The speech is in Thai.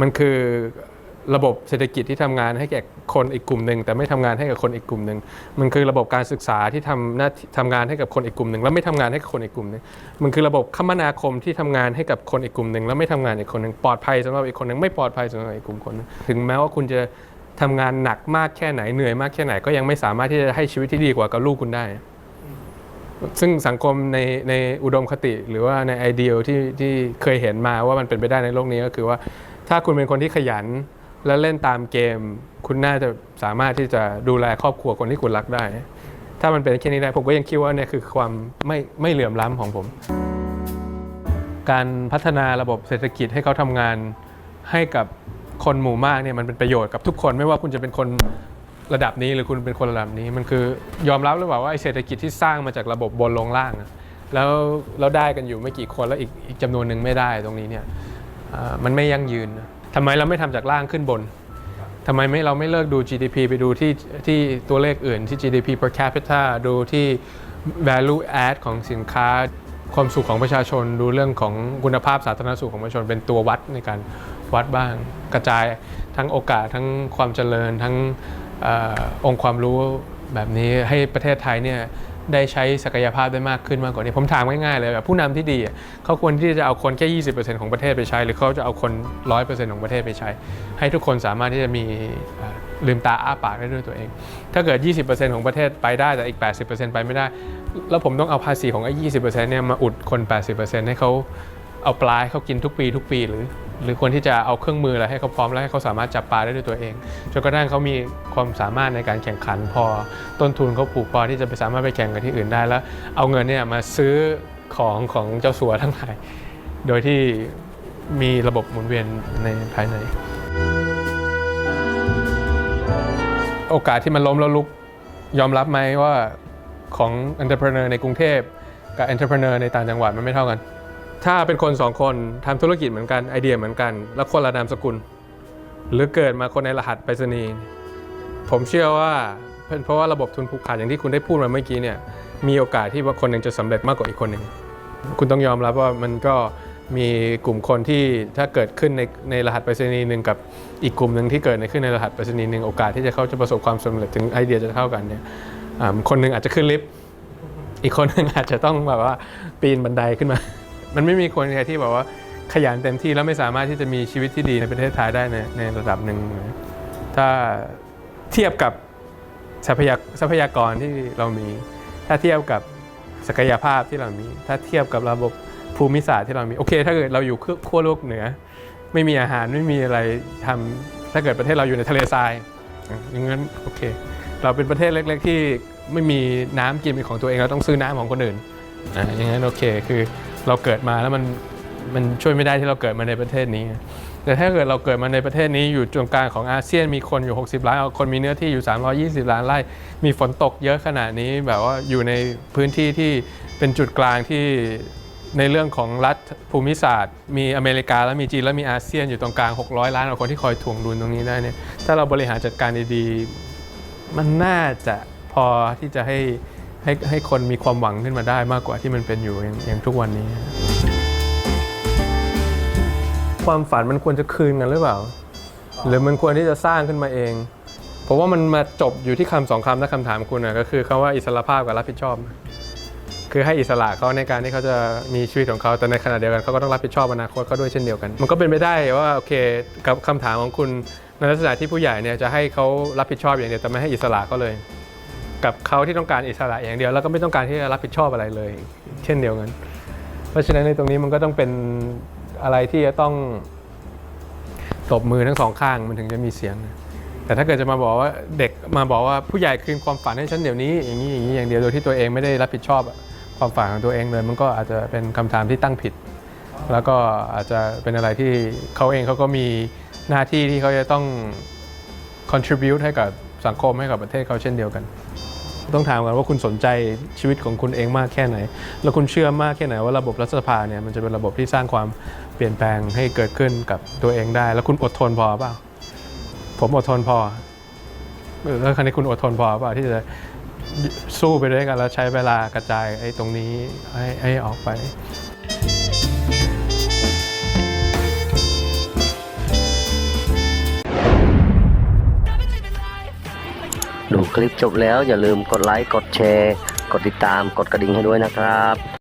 มันคือระบบเศรษฐกิจที่ทำงานให้แก่คนอีกกลุ่มหนึ่งแต่ไม่ทำงานให้กับคนอีกกลุ่มหนึ่งมันคือระบบการศึกษาที่ทำหน้าทำงานให้กับคนอีกกลุ่มหนึ่งแล้วไม่ทำงานให้กับคนอีกกลุ่มหนึ่งมันคือระบบคมนาคมที่ทำงานให้กับคนอีกกลุ่มหนึ่งแล้วไม่ทำงานอีกคนหนึ่งปลอดภัยสำหรับอีกคนหนึ่งไม่ปลอดภัยสำหรับอีกกลุ่มคนนึงถึงแม้ว่าคุณจะทำงานหนักมากแค่ไหนเหนื่อยมากแค่ไหนก็ยังไม่สามารถที่จะให้ชีวิตที่ดีกว่ากับลูกคุณได้ ซึ่งสังคมในในอุดมคติ หรือว่าในไอเดียที่ที่เคยเห็นมาว่ามันเป็นไปได้ในโลกนี้ก็คือว่า ถ้าคุณเป็นคนที่ขยันและเล่นตามเกม คุณน่าจะสามารถที่จะดูแลครอบครัวคนที่คุณรักได้ ถ้ามันเป็นแค่นี้ได้ผมก็ยังคิดว่าเนี่ยคือความไม่ไม่เหลื่อมล้ำของผม การพัฒนาระบบเศรษฐกิจให้เขาทำงานให้กับคนหมู่มากเนี่ยมันเป็นประโยชน์กับทุกคนไม่ว่าคุณจะเป็นคน ระดับนี้หรือคุณเป็นคนระดับนี้มันคือยอมรับหรือเปล่าว่าไอ้เศรษฐกิจที่สร้างมาจากระบบบนลงล่างอะแล้วแล้วได้กันอยู่ไม่กี่คนแล้วอีกอีกจำนวนหนึ่งไม่ได้ตรงนี้เนี่ยอ่ามันไม่ยั่งยืนนะทำไมเราไม่ทำจากล่างขึ้นบนทำไมไม่เราไม่เลิกดู GDP ไปดูที่ที่ตัวเลขอื่นที่ GDP per capita ดูที่ value add ของสินค้า ความสุขของประชาชนดูเรื่องของคุณภาพสาธารณสุขของประชาชนเป็นตัววัดในการวัดบ้าง กระจายทั้งโอกาสทั้งความเจริญทั้ง อองค์ความรู้แบบนี้ให้ประเทศไทยเนี่ยได้ใช้ศักยภาพได้มากขึ้นมากกว่านี้ ผมถามง่ายๆเลยแบบผู้นำที่ดีเขาควรที่จะเอาคนแค่ 20%ของประเทศไปใช้ หรือเขาจะเอาคน 100%ของประเทศไปใช้ ให้ทุกคนสามารถที่จะมีลืมตาอ้าปากได้ด้วยตัวเอง ถ้าเกิด 20%ของประเทศไปได้แต่อีก 80%ไปไม่ได้ แล้วผมต้องเอาภาษีของไอ้ 20%เนี่ยมาอุดคน 80%ให้เขาเอาปลาให้เขากินทุกปีทุกปีหรือ หรือควรที่จะเอาเครื่องมืออะไรให้เขาพร้อมแล้วให้เขาสามารถจับปลาได้ด้วยตัวเองจนกระทั่งเขามีความสามารถในการแข่งขันพอต้นทุนเขาผูกพอที่จะไปสามารถไปแข่งกับที่อื่นได้แล้ว เอาเงินเนี่ยมาซื้อของของเจ้าสัวทั้งหลายโดยที่มีระบบหมุนเวียนในภายใน โอกาสที่มันล้มแล้วลุกยอมรับไหมว่าของ entrepreneur ในกรุงเทพกับ entrepreneur ในต่างจังหวัดมันไม่เท่ากัน ถ้าเป็นคนสองคนทำธุรกิจเหมือนกันไอเดียเหมือนกัน แล้วคนละนามสกุล หรือเกิดมาคนในรหัสไปรษณีย์ผมเชื่อว่าเป็นเพราะว่าระบบทุนผูกขาดอย่างที่คุณได้พูดมาเมื่อกี้เนี่ยมีโอกาสที่ว่าคนหนึ่งจะสำเร็จมากกว่าอีกคนหนึ่งคุณต้องยอมรับว่ามันก็มีกลุ่มคนที่ถ้าเกิดขึ้นในในรหัสไปรษณีย์หนึ่งกับอีกกลุ่มหนึ่งที่เกิดในขึ้นในรหัสไปรษณีย์หนึ่งโอกาสที่จะเขาจะประสบความสำเร็จถึงไอเดียจะเท่ากันเนี่ยคนหนึ่งอาจจะขึ้นลิฟต์อีกคนหนึ่งอาจจะต้องแบบว่าปีนบันไดขึ้นมา มันไม่มีคนใครที่แบบว่าขยันเต็มที่แล้วไม่สามารถที่จะมีชีวิตที่ดีในประเทศไทยได้ในในระดับหนึ่งถ้าเทียบกับทรัพยากทรัพยากรที่เรามี ถ้าเทียบกับศักยภาพที่เรามี ถ้าเทียบกับระบบภูมิศาสตร์ที่เรามี โอเค ถ้าเกิดเราอยู่ขั้วโลกเหนือ ไม่มีอาหารไม่มีอะไรทำถ้าเกิดประเทศเราอยู่ในทะเลทรายอย่างนั้นโอเค เราเป็นประเทศเล็ก ๆ ที่ไม่มีน้ำกินเป็นของตัวเองเราต้องซื้อน้ำของคนอื่นอะอย่างนั้นโอเคคือ เราเกิดมาแล้วมันมันช่วยไม่ได้ที่เราเกิดมาในประเทศนี้ แต่ถ้าเกิดเราเกิดมาในประเทศนี้อยู่ตรงกลางของอาเซียนมีคนอยู่ 60 ล้านคนมีเนื้อที่อยู่ 320 ล้านไร่มีฝนตกเยอะขนาดนี้แบบว่าอยู่ในพื้นที่ที่เป็นจุดกลางที่ในเรื่องของรัฐภูมิศาสตร์ มีอเมริกาแล้วมีจีนแล้วมีอาเซียนอยู่ตรงกลาง 600 ล้านคนที่คอยถ่วงดุลตรงนี้ได้เนี่ยถ้าเราบริหารจัดการดีๆ มันน่าจะพอที่จะให้ ให้ให้คนมีความหวังขึ้นมาได้มากกว่าที่มันเป็นอยู่อย่างางทุกวันนี้ ความฝันมันควรจะคืนกันหรือเปล่า หรือมันควรที่จะสร้างขึ้นมาเองผมว่ามันมาจบอยู่ที่คำสองคำและคำถามคุณนะก็คือคาว่าอิสระภาพกับรับผิดชอบ คือให้อิสระเขาในการที่เขาจะมีชีวิตของเขาแต่ในขณะเดียวกันเขาก็ต้องรับผิดชอบอนาคตเขาด้วยเช่นเดียวกัน มันก็เป็นไปได้ว่าโอเคกับคำถามของคุณในลักษณะที่ผู้ใหญ่เนี่ยจะให้เขารับผิดชอบอย่างเดียวแต่ไม่ให้อิสระเขาเลย กับเขาที่ต้องการอิสระอย่างเดียว แล้วก็ไม่ต้องการที่จะรับผิดชอบอะไรเลย เช่นเดียวกัน เพราะฉะนั้นในตรงนี้มันก็ต้องเป็นอะไรที่จะต้องตบมือทั้งสองข้างมันถึงจะมีเสียง แต่ถ้าเกิดจะมาบอกว่าเด็กมาบอกว่าผู้ใหญ่คืนความฝันให้ฉันเดี๋ยวนี้อย่างนี้อย่างนี้อย่างเดียวโดยที่ตัวเองไม่ได้รับผิดชอบความฝันของตัวเองเลย มันก็อาจจะเป็นคำถามที่ตั้งผิด แล้วก็อาจจะเป็นอะไรที่เขาเองเขาก็มีหน้าที่ที่เขาจะต้อง contribute ให้กับสังคมให้กับประเทศเขาเช่นเดียวกัน ต้องถามกันว่าคุณสนใจชีวิตของคุณเองมากแค่ไหน แล้วคุณเชื่อมากแค่ไหนว่าระบบรัฐสภาเนี่ยมันจะเป็นระบบที่สร้างความเปลี่ยนแปลงให้เกิดขึ้นกับตัวเองได้ แล้วคุณอดทนพอเปล่าผมอดทนพอแล้วครั้นี้คุณอดทนพอเปล่าที่จะสู้ไปด้วยกันแล้วใช้เวลากระจายไอ้ตรงนี้ให้ให้ออกไป คลิปจบแล้วอย่าลืมกดไลค์ กดแชร์ กดติดตาม กดกระดิ่งให้ด้วยนะครับ